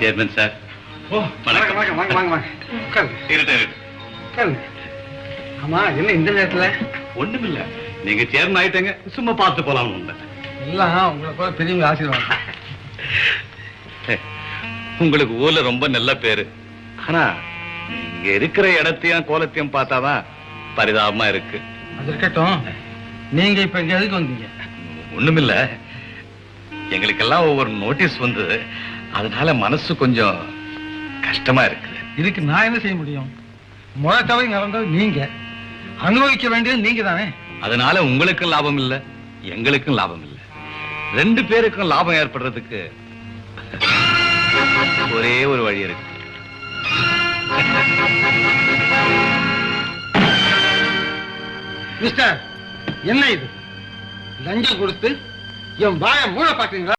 Chairman sir ஓ வணக்கம். வாங்க வாங்க வாங்க வாங்க. உட்காருங்க இருட்டு இருட்டு உட்காருங்க ஆமா என்ன இந்த நேரத்துல? ஒண்ணுமில்ல. நீங்க சேர்மன் ஆயிட்டங்க. சும்மா பார்த்து போலாம்னு வந்தேன். எல்லாம் உங்களை போல பெரியவங்க ஆசீர்வாதம். உங்களுக்கு ஊர்ல ரொம்ப நல்ல பேரு. ஆனா இங்க இருக்கிற இடத்தையும் கோலத்தையும் பார்த்தாதான் பரிதாபமா இருக்கு. அது இருக்கட்டும். நீங்க இப்ப இங்க எதுக்கு வந்தீங்க? ஒண்ணுமில்ல. எங்களுக்கெல்லாம் ஒவ்வொரு நோட்டீஸ் வந்து அதனால மனசு கொஞ்சம் கஷ்டமா இருக்குது. இதுக்கு நான் என்ன செய்ய முடியும்? முத தவறு நடந்தது நீங்க. அனுபவிக்க வேண்டியது நீங்க தானே? அதனால உங்களுக்கும் லாபம் இல்ல எங்களுக்கும் லாபம் இல்ல. ரெண்டு பேருக்கும் லாபம் ஏற்படுறதுக்கு ஒரே ஒரு வழி இருக்கு. மிஸ்டர் என்ன இது? லஞ்சம் கொடுத்து என் வாயை மூட பாத்தீங்களா